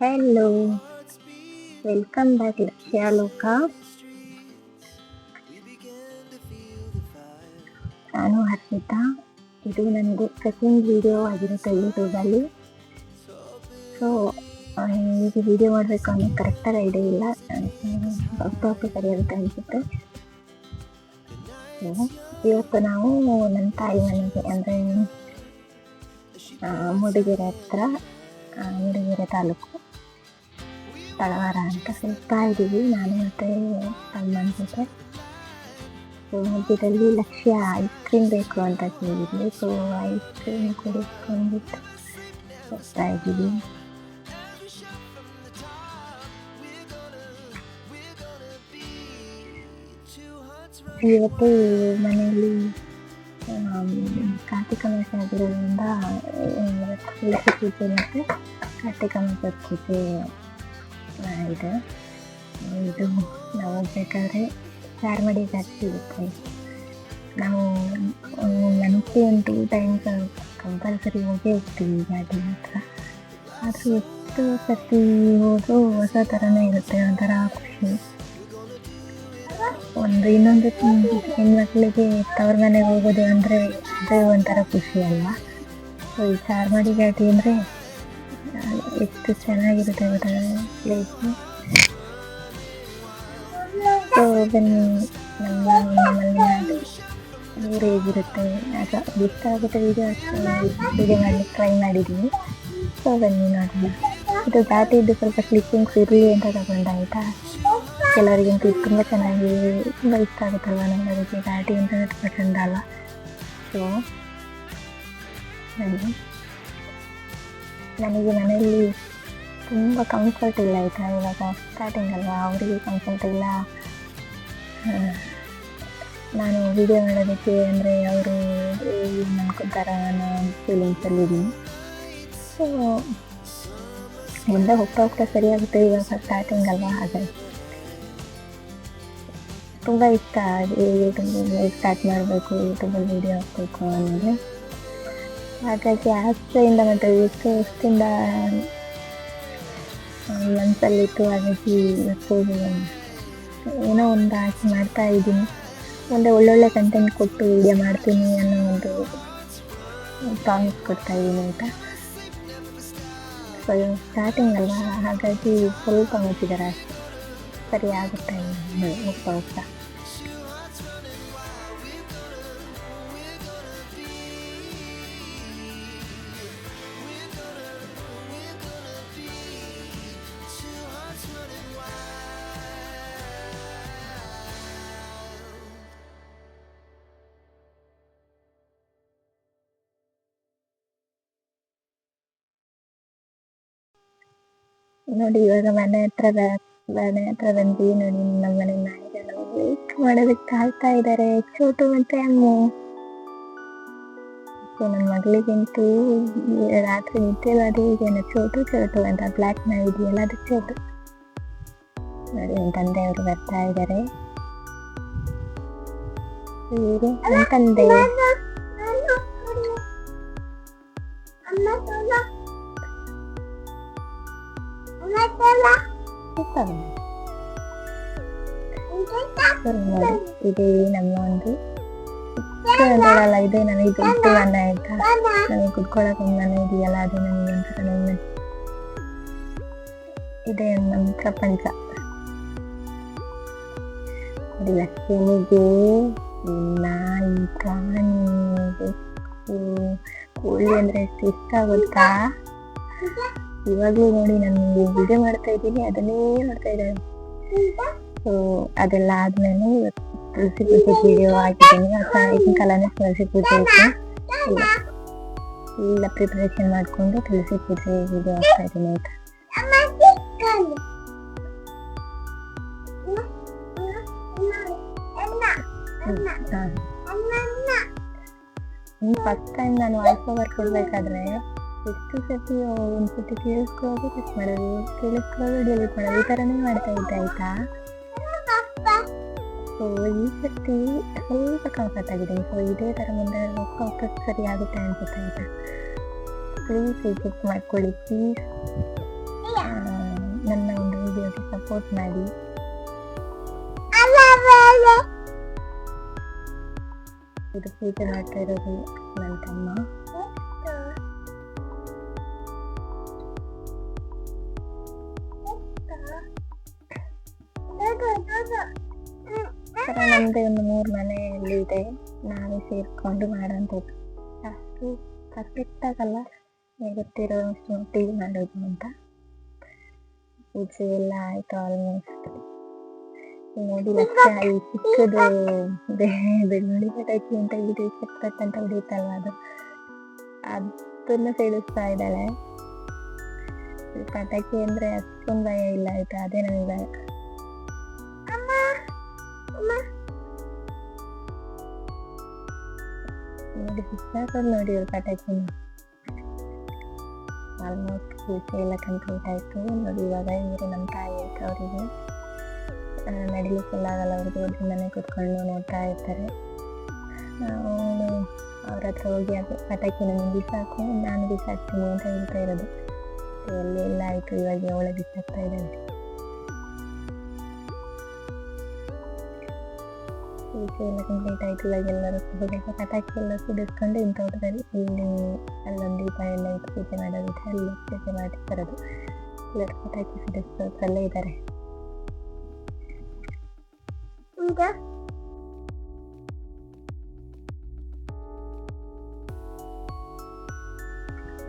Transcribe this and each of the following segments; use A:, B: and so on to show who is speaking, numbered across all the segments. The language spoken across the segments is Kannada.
A: ಹಲೋ ವೆಲ್ಕಮ್ ಬ್ಯಾಕ್ ಲಕ್ಷ್ಯ ಲೋಕ ನಾನು ಹರ್ಷಿತಾ. ಇದು ನನಗೆ ಸೆಕೆಂಡ್ ವಿಡಿಯೋ ಆಗಿರುತ್ತೆ ಯೂಟ್ಯೂಬಲ್ಲಿ ಸೊ ಈಗ ವಿಡಿಯೋ ಮಾಡಬೇಕು ಅನ್ನೋ ಕರೆಕ್ಟಾಗಿ ಐಡಿಯಾ ಇಲ್ಲ. ಟಾಪಿಕ್ ಸರಿಯಾಗುತ್ತೆ ಅನಿಸುತ್ತೆ. ಇವತ್ತು ನಾವು ನನ್ನ ತಾಯಿ ಮನೆಗೆ ಅಂದರೆ ಮೂಡಿಗೆರೆ ಹತ್ರ ಮೂಡಿಗೆರೆ ತಾಲೂಕು ತಳವಾರ ಅಂತ ಸಿಗ್ತಾ ಇದ್ದೀವಿ. ನಾನು ಮತ್ತೆ ಸಲ್ಮಾನ್ ಜೊತೆ. ಸೊ ಮಧ್ಯದಲ್ಲಿ ಲಕ್ಷ್ಯ ಐಸ್ ಕ್ರೀಮ್ ಬೇಕು ಅಂತ ಕೇಳಿದ್ವಿ. ಸೊ ಐಸ್ ಕ್ರೀಮ್ ಕುಡಿಸ್ಕೊಂಡ್ಬಿಟ್ಟು ಹೋಗ್ತಾ ಇದ್ದೀವಿ. ಇವತ್ತು ಮನೆಯಲ್ಲಿ ಕಾರ್ತಿಕ ಮಾಸ ಆಗಿರೋದ್ರಿಂದ ತುಳಸಿ ಪೂಜೆ ಮತ್ತು ಕಾರ್ತಿಕ ಕಮ್ಮಿ ಪೂಜೆ ಇದು ನಾವು ಹೋಗ್ಬೇಕಾದ್ರೆ ಮಾಡಿ ಜಾಸ್ತಿ ಇರುತ್ತೆ ನಾವು ಮಂತ್ಲಿ ಒಂದು ಟೂ ಟೈಮ್ಸ್ ಕಂಪಲ್ಸರಿ ಹೋಗೇ ಹೋಗ್ತೀವಿ ಗಾಡಿ ಹತ್ರ. ಆದರೆ ಎಷ್ಟು ಸರ್ತಿ ಹೋದರೂ ಹೊಸ ಥರನೇ ಇರುತ್ತೆ, ಒಂಥರ ಖುಷಿ. ಒಂದು ಇನ್ನೊಂದು ಹೆಣ್ಮಕ್ಳಿಗೆ ತವ್ರ ಮನೆಗೆ ಹೋಗೋದು ಅಂದರೆ ಅದೇ ಒಂಥರ ಖುಷಿ ಅಲ್ವಾ? ಸೊ ಈ ಚಾರ್ಮಾಡಿ ಘಾಟಿ ಅಂದರೆ ಎಷ್ಟು ಚೆನ್ನಾಗಿರುತ್ತೆ ಗೊತ್ತಾ? ಪ್ಲೇಸು ಸೊ ಬನ್ನಿ ನಮ್ಮ ನಮ್ಮಲ್ಲಿ ಊರು ಹೇಗಿರುತ್ತೆ? ಆಗ ಆಗುತ್ತೆ ವೀಡಿಯೋ ವೀಡಿಯೋ ಮಾಡಲಿಕ್ಕೆ ಟ್ರೈ ಮಾಡಿದ್ದೀನಿ. ಸೊ ಬನ್ನಿ ನೋಡೋಣ ಇದು ಘಾಟಿದ್ದು ಸ್ವಲ್ಪ ಕ್ಲಿಪ್ಪಿಂಗ್ಸ್ ಇರಲಿ ಅಂತ ತಗೊಂಡು, ಆಯಿತಾ? ಕೆಲವರಿಗಂತೂ ತುಂಬ ಚೆನ್ನಾಗಿ ತುಂಬ ಇಷ್ಟ ಆಗುತ್ತಲ್ವ ನನಗೆ ಘಾಟಿ ಅಂತಂದರೆ ತುಂಬ ಚಂದ ಅಲ್ಲ ಸೊ ಬನ್ನಿ ನನಗೆ ಮನೆಯಲ್ಲಿ ತುಂಬ ಕಂಫರ್ಟ್ ಇಲ್ಲ ಆಯಿತಾ ಇವಾಗ ಸ್ಟಾರ್ಟಿಂಗ್ ಅಲ್ವಾ? ಅವರಿಗೆ ಕಂಫರ್ಟ್ ಇಲ್ಲ. ನಾನು ವಿಡಿಯೋ ಮಾಡೋದಕ್ಕೆ ಅಂದರೆ ಅವರು ಅನ್ಕೋತಾರ ಅನ್ನೋ ಫೀಲಿಂಗ್ಸಲ್ಲಿ ಇದ್ದೀನಿ. ಸೊ ಮುಂದೆ ಹೋಗ್ತಾ ಹೋಗ್ತಾ ಸರಿಯಾಗುತ್ತೆ ಇವಾಗ ಸ್ಟಾರ್ಟಿಂಗ್ ಅಲ್ವಾ? ಹಾಗಾಗಿ ತುಂಬ ಇಷ್ಟ. ಯೂಟ್ಯೂಬ್ ಸ್ಟಾರ್ಟ್ ಮಾಡಬೇಕು ಯೂಟ್ಯೂಬಲ್ಲಿ ವಿಡಿಯೋ ಹಾಕಬೇಕು ಅನ್ನೋದು. ಹಾಗಾಗಿ ಆಸೆಯಿಂದ ಮತ್ತು ಎಷ್ಟು ಎಷ್ಟಿಂದ ಮನಸ್ಸಲ್ಲಿತ್ತು ಹಾಗಾಗಿ ಏನೋ ಒಂದು ಆಸೆ ಮಾಡ್ತಾ ಇದ್ದೀನಿ. ಒಂದು ಒಳ್ಳೊಳ್ಳೆ ಕಂಟೆಂಟ್ ಕೊಟ್ಟು ವಿಡಿಯೋ ಮಾಡ್ತೀನಿ ಅನ್ನೋ ಒಂದು ಪ್ರಾಮಿಸ್ ಕೊಡ್ತಾ ಇದ್ದೀನಿ ಅಂತ. ಸೊ ಸ್ಟಾರ್ಟಿಂಗ್ ಅಲ್ವಾ? ಹಾಗಾಗಿ ಸ್ವಲ್ಪ ಮುಚ್ಚಿದ್ದಾರೆ ಸರಿ ಆಗುತ್ತೆ. ಹೋಗ್ತಾ ಹೋಗ್ತಾ. ನೋಡಿ ಇವಾಗ ಮನೆ ಹತ್ರ ಮನೆ ಹತ್ರ ಬಂದ್ವಿ ನೋಡಿ ನಮ್ಮ ಮನೆ ನಾಯಿಗಳು ವೇಟ್ ಮಾಡೋದಕ್ಕೆ ಕಾಯ್ತಾ ಇದ್ದಾರೆ ಚೋಟು ಮತ್ತೆ ಅಮ್ಮು ನನ್ನ ಮಗಳಿಗಂತೂ ರಾತ್ರಿ ನಿದ್ದೆ ಅದು ಏನೋ ಚೋಟು ಚೋಟು ಅಂತ ಬ್ಲ್ಯಾಕ್ ನಾಯಿ ಇದೆಯಲ್ಲ ಅದು ಚೋಟು ನೋಡಿ ನನ್ನ ತಂದೆಯವರು ಬರ್ತಾ ಇದ್ದಾರೆ ಇವರು ತಂದೆ ಸೂಪರ್. ಸರಿ ನೋಡಿ ಇದೇ ನಮ್ಮ ಒಂದು ಚಿಕ್ಕದಲ್ಲ ಇದೆ ನನಗೆ ದೊಡ್ಡ ಮನೆ ಆಯ್ತಾ ನನಗೆ ಕುತ್ಕೊಳ್ಳೋಕೆ ಒಂದು ಮನೆ ಇದೆಯಲ್ಲ ಅದು ನನಗೆ ಒಂಥರ ನೆಮ್ಮದಿ ಇದೆ ನಮ್ಮ ಪ್ರಪಂಚ ನೋಡಿ ಲಕ್ಷ್ಮಿಗೆ ನಾಯಿ ಪ್ರಾಣಿ ಬೆಕ್ಕು ಕೋಳಿ ಅಂದ್ರೆ ಎಷ್ಟು ಇಷ್ಟ ಗೊತ್ತಾ ಇವಾಗ್ಲೂ ನೋಡಿ ನಾನು ವಿಡಿಯೋ ಮಾಡ್ತಾ ಇದ್ದೀನಿ ಅದನ್ನೇ ಮಾಡ್ತಾ ಇದ್ದಾರೆ ಸೊ ಅದೆಲ್ಲ ಆದ್ಮೇಲೆ ತುಳಸಿ ಪೂಜೆ ವಿಡಿಯೋ ಹಾಕಿದ್ದೀನಿ ಸಾಯಂಕಾಲನೇ ತುಳಸಿ ಪೂಜೆ ಇತ್ತು ಎಲ್ಲ ಪ್ರಿಪರೇಷನ್ ಮಾಡಿಕೊಂಡು ತುಳಸಿ ಪೂಜೆ ವಿಡಿಯೋ ಹಾಕ್ತಾ ಇದ್ದೀನಿ ಅಂತ ಫಸ್ಟ್ ಟೈಮ್ ನಾನು ವಾಯ್ಸ್ ಓವರ್ ಕೊಡ್ಬೇಕಾದ್ರೆ ಎಷ್ಟು ಸತಿ ಒಂದ್ಸತಿ ಕೇಳಿಸ್ಕೊಳ್ಳೋದು ಕಟ್ ಮಾಡೋದು ಕೇಳಿಸ್ಕೊಳ್ಳೋದು ಡಿಲೀಟ್ ಮಾಡೋದು ಈ ಥರನೇ ಮಾಡ್ತಾ ಇದ್ದೆ ಆಯ್ತಾ ಸೊ ಈ ಸರ್ತಿ ಸ್ವಲ್ಪ ಕಂಫರ್ಟ್ ಆಗಿದೆ ಸೊ ಇದೇ ಥರ ಮುಂದೆ ಹೋಗ್ತಾ ಹೋಗ್ತಾ ಸರಿ ಆಗುತ್ತೆ ಅನ್ಸುತ್ತೆ ಆಯಿತಾ ಪ್ಲೀಸ್ ವಿಸಿಟ್ ಮಾಡ್ಕೊಳ್ಳಿ ಪ್ಲೀಸ್ ನನ್ನ ಒಂದು ವಿಡಿಯೋಗೆ ಸಪೋರ್ಟ್ ಮಾಡಿ ಇದು ಪೂಜೆ ಮಾಡ್ತಾ ಇರೋದು ನನ್ನ ತಮ್ಮ ತರ ನಮ್ದು ಒಂದು ಮೂರು ಮನೆಯಲ್ಲಿ ಇದೆ. ನಾವೇ ಸೇರ್ಕೊಂಡು ಮಾಡೋಂಥದ್ದು. ಅಷ್ಟು ಪರ್ಫೆಕ್ಟ್ ಆಗಲ್ಲ. ಗೊತ್ತಿರೋ ಮಟ್ಟಿಗೆ ಮಾಡೋದು ಅಂತ. ಪೂಜೆ ಎಲ್ಲ ಆಯ್ತು ಆಲ್ಮೋಸ್ಟ್ ನೋಡಿ ಲಕ್ಷ ಈ ಚಿಕ್ಕದು ಬೆಳ್ಳುಳ್ಳಿ ಪಟಾಕಿ ಅಂತ ಇದು ಚಕ್ರಟ್ ಅಂತ ಹೊಡಿತಲ್ವ ಅದು? ಅದನ್ನ ಸಿಡಿಸ್ತಾ ಇದ್ದಾಳೆ. ಪಟಾಕಿ ಅಂದ್ರೆ ಅಷ್ಟೊಂದು ಭಯ ಇಲ್ಲ ಆಯ್ತು? ಅದೇ ನನಗೆ ನೋಡಿ ಬಿಸಾಕೋದು ನೋಡಿ ಇವ್ರ ಕಟಾಕಿ ಆಲ್ಮೋಸ್ಟ್ ಪೂಜೆ ಎಲ್ಲ ಕಂಪ್ಲೀಟ್ ಆಯಿತು. ನೋಡಿ ಇವಾಗ ಇವರು ನಮ್ಮ ತಾಯಿ ಐತೆ ಅವರಿಗೆ ನಡಿಲಿಕ್ಕೆಲ್ಲ ಆಗಲ್ಲ, ಅವ್ರಿಗೆ ಒಬ್ಬರು ಮನೆ ಕೂತ್ಕೊಂಡು ನೋಡ್ತಾ ಇರ್ತಾರೆ. ಅವಳು ಅವ್ರ ಹತ್ರ ಹೋಗಿ ಅದು ಪಟಾಕಿ ನನಗೆ ಬಿಸಾಕು, ನಾನು ಬಿಸಾಕ್ತೀನಿ ಅಂತ ಹೇಳ್ತಾ ಇರೋದು. ಎಲ್ಲಿ ಎಲ್ಲ ಆಯಿತು, ಇವಾಗ ಒಳಗೆ ಬಿಸಾಕ್ತಾ ಇದ್ದಾಳೆ. ಪೂಜೆ ಎಲ್ಲ ಕಂಪ್ಲೀಟ್ ಆಯ್ತು ಇವಾಗ ಎಲ್ಲರೂ ಸ್ವಲ್ಪ ಪಟಾಕಿ ಎಲ್ಲ ಸಿಡಿಸ್ಕೊಂಡು ಇಂಥ ತೋಟದಲ್ಲಿ ಇಲ್ಲಿ ಅಲ್ಲೊಂದು ದೀಪ ಎಲ್ಲ ಇಟ್ಟು ಪೂಜೆ ಮಾಡೋದಿದೆ ಅಲ್ಲಿ ಪೂಜೆ ಮಾಡಿ ಬರೋದು. ಎಲ್ಲರೂ ಪಟಾಕಿ ಸಿಡಿಸೋದ್ರಲ್ಲೇ ಇದ್ದಾರೆ.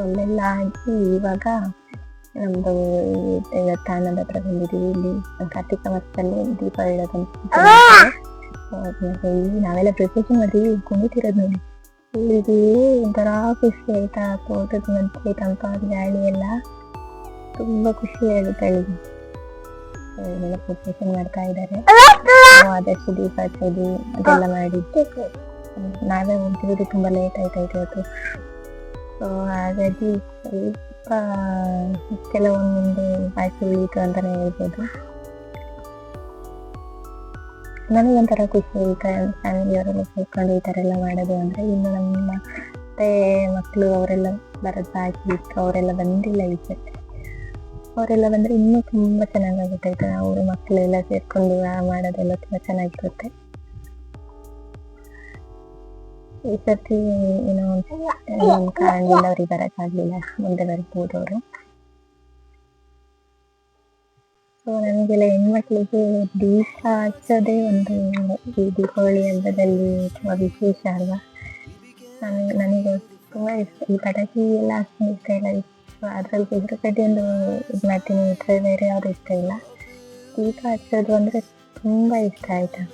A: ಅಲ್ಲೆಲ್ಲ ಆಗಿ ಇವಾಗ ನಮ್ದು ದೇವಸ್ಥಾನದ ಹತ್ರ ಬಂದಿದ್ದೀವಿ. ಇಲ್ಲಿ ಕಾರ್ತಿಕ ಮಾಸದಲ್ಲಿ ದೀಪ ಇಲ್ಲಿ ನಾವೆಲ್ಲ ಪ್ರಿಪರೇಷನ್ ಮಾಡ್ತೀವಿ ಕುಣಿತಿರೋದು ನೋಡಿ. ಇದು ಒಂಥರ ಖುಷಿ ಆಯ್ತಾ, ತೋಟದ ಮಧ್ಯೆ ತಂಪಾದ ಗಾಳಿ ಎಲ್ಲ. ತುಂಬಾ ಖುಷಿ ಆಗುತ್ತೆ ಅಲ್ಲಿಗೆ. ಎಲ್ಲ ಪ್ರಿಪರೇಷನ್ ಮಾಡ್ತಾ ಇದ್ದಾರೆ. ಆದಷ್ಟು ದೀಪ ಹಚ್ಚೋದು, ಅದೆಲ್ಲ ಮಾಡಿದ್ದು ನಾವೇ ಹೋಗ್ತಿರೋದು ತುಂಬಾ ಲೇಟ್ ಆಯ್ತಾಯ್ತು ಇವತ್ತು. ಸೊ ಹಾಗಾಗಿ ಸ್ವಲ್ಪ ಕೆಲವೊಂದು ಬಾಕಿ ಉಳಿಯಿತು ಅಂತಾನೆ ಹೇಳ್ಬೋದು. ನನಗೊಂಥರ ಖುಷಿ ಈ ಫ್ಯಾಮಿಲಿ ಫ್ಯಾಮಿಲಿಯವರೆಲ್ಲ ಸೇರ್ಕೊಂಡು ಈ ಥರ ಎಲ್ಲ ಮಾಡೋದು ಅಂದರೆ ಇನ್ನು ನಮ್ಮ ಮತ್ತೆ ಮಕ್ಕಳು ಅವರೆಲ್ಲ ಬರೋದು ಅವರೆಲ್ಲ ಬಂದಿಲ್ಲ ಈಚೆ ಅವರೆಲ್ಲ ಬಂದರೆ ಇನ್ನೂ ತುಂಬ ಚೆನ್ನಾಗಾಗುತ್ತೆ ಆಯಿತಾ ಅವರು ಮಕ್ಕಳೆಲ್ಲ ಸೇರ್ಕೊಂಡು ಮಾಡೋದೆಲ್ಲ ತುಂಬ ಚೆನ್ನಾಗಿರುತ್ತೆ. ಈ ಸರ್ತಿ ಏನೋ ಕಾರಣದಿಂದ ಅವ್ರಿಗೆ ಬರೋಕ್ಕಾಗಲಿಲ್ಲ, ಮುಂದೆ ಬರ್ಬೋದು ಅವರು. ಸೊ ನಮಗೆಲ್ಲ ಹೆಣ್ಮಕ್ಳಿಗೆ ದೀಪ ಹಚ್ಚೋದೇ ಒಂದು ಈ ದೀಪಾವಳಿ ಹಬ್ಬದಲ್ಲಿ ತುಂಬ ವಿಶೇಷ ಅಲ್ವಾ? ನನಗೆ ನನಗೆ ತುಂಬ ಇಷ್ಟ. ಈ ಪಟಾಕಿ ಎಲ್ಲ ಅಷ್ಟೊಂದು ಇಷ್ಟ ಇಲ್ಲ. ಸೊ ಅದ್ರಲ್ಲಿ ಬಿದ್ರು ಕಡ್ಡಿ ಒಂದು ಇದು ಮಾಡ್ತೀನಿ ಬಿಟ್ಟರೆ ಬೇರೆ ಯಾವುದು ಇಷ್ಟ ಇಲ್ಲ. ದೀಪ ಹಚ್ಚೋದು ಅಂದರೆ ತುಂಬ ಇಷ್ಟ ಆಯಿತಾ?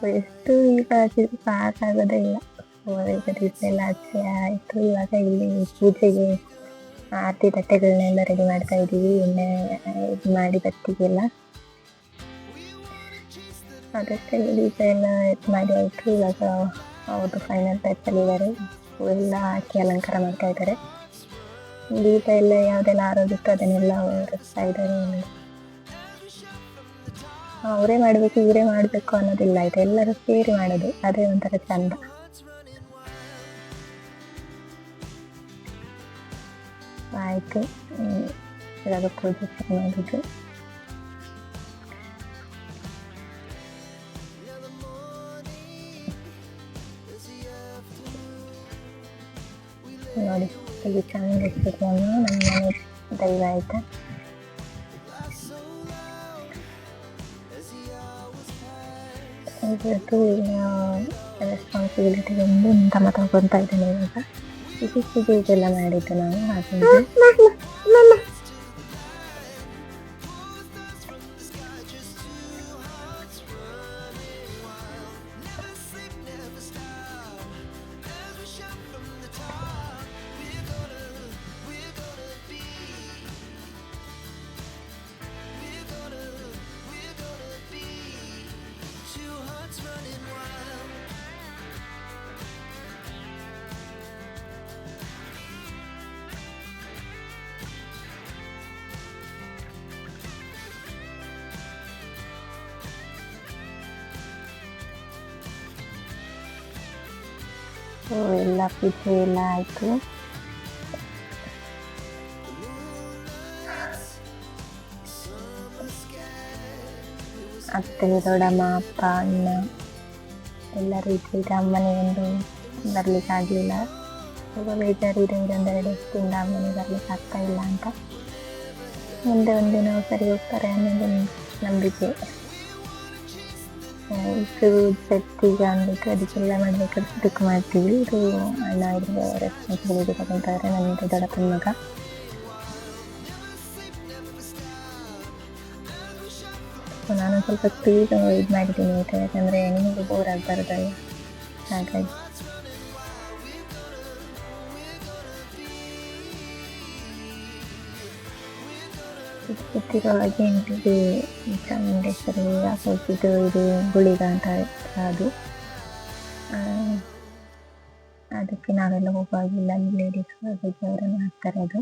A: ಸೊ ಎಷ್ಟು ದೀಪ ಹಚ್ಚಿದ್ರು ಸಾಕಾಗೋದೇ ಇಲ್ಲ. ಸೊ ಈಗ ದೀಪ ಎಲ್ಲ ಹಚ್ಚಿ ಆಯಿತು. ಇವಾಗ ಇಲ್ಲಿ ಪೂಜೆಗೆ ಆರತಿ ತಟ್ಟೆಗಳನ್ನೆಲ್ಲ ರೆಡಿ ಮಾಡ್ತಾ ಇದ್ದೀವಿ. ಎಣ್ಣೆ ಇದು ಮಾಡಿ ಬತ್ತಿಗೆಲ್ಲ. ಅದಕ್ಕೆ ದೀಪ ಎಲ್ಲ ಇದು ಮಾಡಿ ಆಯಿತು. ಇವಾಗ ಅವ್ರದ್ದು ಫೈನಲ್ ಟೈಪಲ್ಲಿ ಇದ್ದಾರೆ ಎಲ್ಲ ಹಾಕಿ ಅಲಂಕಾರ ಮಾಡ್ತಾ ಇದ್ದಾರೆ ದೀಪ ಎಲ್ಲ ಯಾವುದೆಲ್ಲ ಆರೋಗಿತ್ತು ಅದನ್ನೆಲ್ಲ ಒರೆಸ್ತಾ ಇದ್ದಾರೆ. ಅವರೇ ಮಾಡಬೇಕು, ಇವರೇ ಮಾಡಬೇಕು ಅನ್ನೋದಿಲ್ಲ. ಇದೆಲ್ಲರೂ ಸೇರಿ ಮಾಡೋದು. ಅದೇ ಒಂಥರ ಚಂದ. ಆಯಿತು. ಇವಾಗ ಪೂಜೆ ಮಾಡಿದ್ದು ನೋಡಿ, ಇಲ್ಲಿ ಚಾಮುಂಡೇಶ್ವರಿಯನ್ನು ನಮ್ಮ ಮನೆ ದೈವ ಆಯಿತು? ಇವತ್ತು ರೆಸ್ಪಾನ್ಸಿಬಿಲಿಟಿ ಒಂದು ತಮ್ಮ ತಗೊಳ್ತಾ ಇದ್ದೇನೆ ಇವಾಗ. ಇತ್ತೀಚೆಗೆ ಇದೆಲ್ಲ ಮಾಡಿದ್ದು ನಾವು ಹಾಗಾಗಿ ಸೊ ಎಲ್ಲ ಪೂಜೆ ಎಲ್ಲ ಆಯಿತು. ಅತ್ತೆ, ದೊಡ್ಡಮ್ಮ, ಅಪ್ಪ, ಅಣ್ಣ ಎಲ್ಲ ರೀತಿ ಅಮ್ಮನೆ ಒಂದು ಬರಲಿಕ್ಕಾಗಲಿಲ್ಲ ತುಂಬ ಬೇಜಾರಿದೆ ಇದೊಂದು ಎರಡು ದಿವಸದಿಂದ ಅಮ್ಮನೆ ಬರಲಿಕ್ಕೆ ಆಗ್ತಾ ಇಲ್ಲ ಅಂತ. ಮುಂದೆ ಒಂದು ದಿನ ಸರಿ ಹೋಗ್ತಾರೆ ಅನ್ನೋದು ನಂಬಿಕೆ. ಇದು ಸೆಟ್ ಈಗ ಅಂದ್ಬಿಟ್ಟು ಅದಕ್ಕೆಲ್ಲ ಮಾಡ್ಬೇಕಾದ್ರೆ ಇದಕ್ಕೆ ಮಾಡ್ತೀವಿ ಇದು ಅಣ್ಣ ಇದ್ರ ರೆಸ್ಪಾನ್ಸಿಬಿಲಿಟಿ ತಗೊಂತಾರೆ ನನ್ನ ದೊಡ್ಡಪ್ಪನ ಮಗ ಸೊ ನಾನು ಸ್ವಲ್ಪ ಸ್ಪೀಡ್ ಇದು ಮಾಡಿದ್ದೀನಿ ಆಯಿತಾ ಯಾಕಂದರೆ ನಿಮಗೆ ಬೋರ್ ಆಗಬಾರ್ದಲ್ಲ ಹಾಗಾಗಿ ಗೊತ್ತಿರೋ ಹಾಗೆ ಇದು ಚಾಮುಂಡೇಶ್ವರಿ ಆಪೋಸಿಟ್ ಇದು ಗುಳಿಗ ಅಂತ ಅದು ಆ, ಅದಕ್ಕೆ ನಾವೆಲ್ಲ ಹೋಗುವಾಗಿಲ್ಲ ಅಲ್ಲಿ ಲೇಡೀಸ್ ಹಾಗಾಗಿ ಅವರನ್ನು ಹಾಕ್ತಾರೆ ಅದು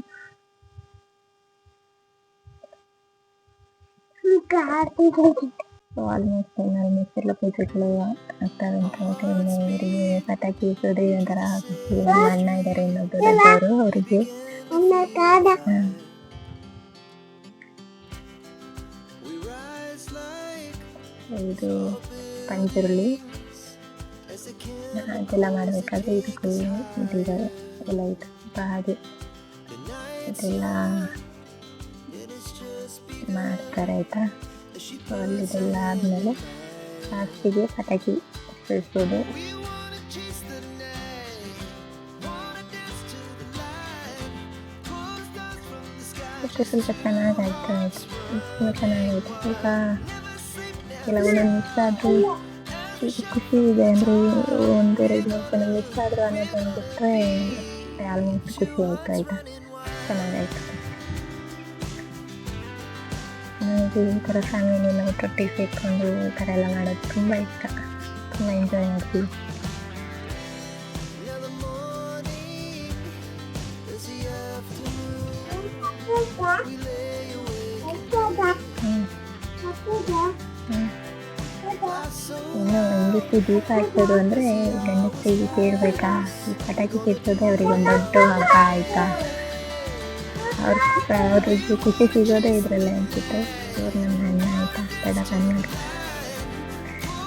A: ಆಲ್ಮೋಸ್ಟ್ ಆಲ್ಮೋಸ್ಟ್ ಎಲ್ಲ ಪೂಜೆಗಳು ಆಗ್ತವೆ ಅಂತ ಮತ್ತೆ ಇನ್ನು ಇವರಿಗೆ ಪಟಾಕಿ ಇಸೋದ್ರೆ ಒಂಥರ ಖುಷಿ. ನಮ್ಮ ಅಣ್ಣ ಇದ್ದಾರೆ ಇನ್ನೊಬ್ರು ದೊಡ್ಡವರು ಅವರಿಗೆ ಇದು ಪಂಚುರುಳಿ ಅದೆಲ್ಲ ಮಾಡಬೇಕಾದ್ರೆ ಇದಕ್ಕೂ ಇದೀಗ ಎಲ್ಲ ಇದು ಸ್ವಲ್ಪ ಹಾಗೆ ಇದೆಲ್ಲ ಮಾಡ್ತಾರೆ, ಆಯಿತಾ? ಸೊ ಅಲ್ಲಿದೆಲ್ಲ ಆದಮೇಲೆ ಲಾಸ್ಟಿಗೆ ಪಟಾಕಿ ಸಿಡಿಸೋದು ಮತ್ತೆ ಸ್ವಲ್ಪ ಚೆನ್ನಾಗಾಯ್ತು, ಆಯ್ತು. ತುಂಬ ಚೆನ್ನಾಗಾಯ್ತು ಸ್ವಲ್ಪ ಕೆಲವೊಂದು ಮಿಸ್ ಆದರೂ ಖುಷಿ ಇದೆ ಅಂದರೆ ಒಂದೆರಡು ಜನ ಮಿಸ್ ಆದರೂ ಅನ್ನೋದೊಂದು ಬಿಟ್ಟರೆ ಆಲ್ಮೋಸ್ಟ್ ಖುಷಿ ಆಯಿತು ಆಯಿತಾ? ಚೆನ್ನಾಗಾಯ್ತು ನನಗೆ ಈ ಥರ ಫ್ಯಾಮಿಲಿನೆಲ್ಲ ಒಟ್ಟೊಟ್ಟಿಗೆ ಸೇರಿಕೊಂಡು ಈ ಥರ ಎಲ್ಲ ಮಾಡೋದು ತುಂಬ ಇಷ್ಟ. ತುಂಬ ಎಂಜಾಯ್ ಮಾಡ್ತೀವಿ. ಹೆಂಗಸು ದೀಪ ಹಚ್ಚೋದು ಅಂದರೆ ಗಂಡಸರಿಗೆ ಕೇಳಬೇಕಾ? ಈ ಪಟಾಕಿ ಸಿಡ್ಸೋದೇ ಅವ್ರಿಗೆ ಒಂದು ದೊಡ್ಡ ಹಬ್ಬ ಆಯಿತಾ? ಅವ್ರ ಅವ್ರಿಗೆ ಖುಷಿ ಸಿಗೋದೇ ಇದರಲ್ಲೇ ಅನಿಸುತ್ತೆ. ಅವ್ರು ನನ್ನ ಅಣ್ಣ ಆಯಿತಾ ತಡ ಕನ್ನಡ.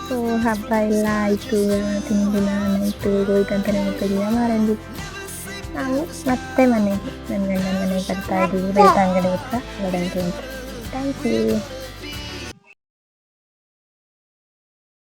A: ಸೊ ಹಬ್ಬ ಎಲ್ಲ ಆಯಿತು. ತಿಂದಿನ ನೈಟು ಹೋಯ್ತು ಅಂತ ನೆನಪಿದೆಯಾ ಮಾರಂಜಿ ನಾವು ಮತ್ತೆ ಮನೆಗೆ ನನ್ನ ಗಂಡನ ಮನೆಗೆ ಬರ್ತಾ ಇದ್ದೀವಿ. ಬೆಳ್ತ ಅಂಗಡಿ ಹತ್ರ ಥ್ಯಾಂಕ್ ಯು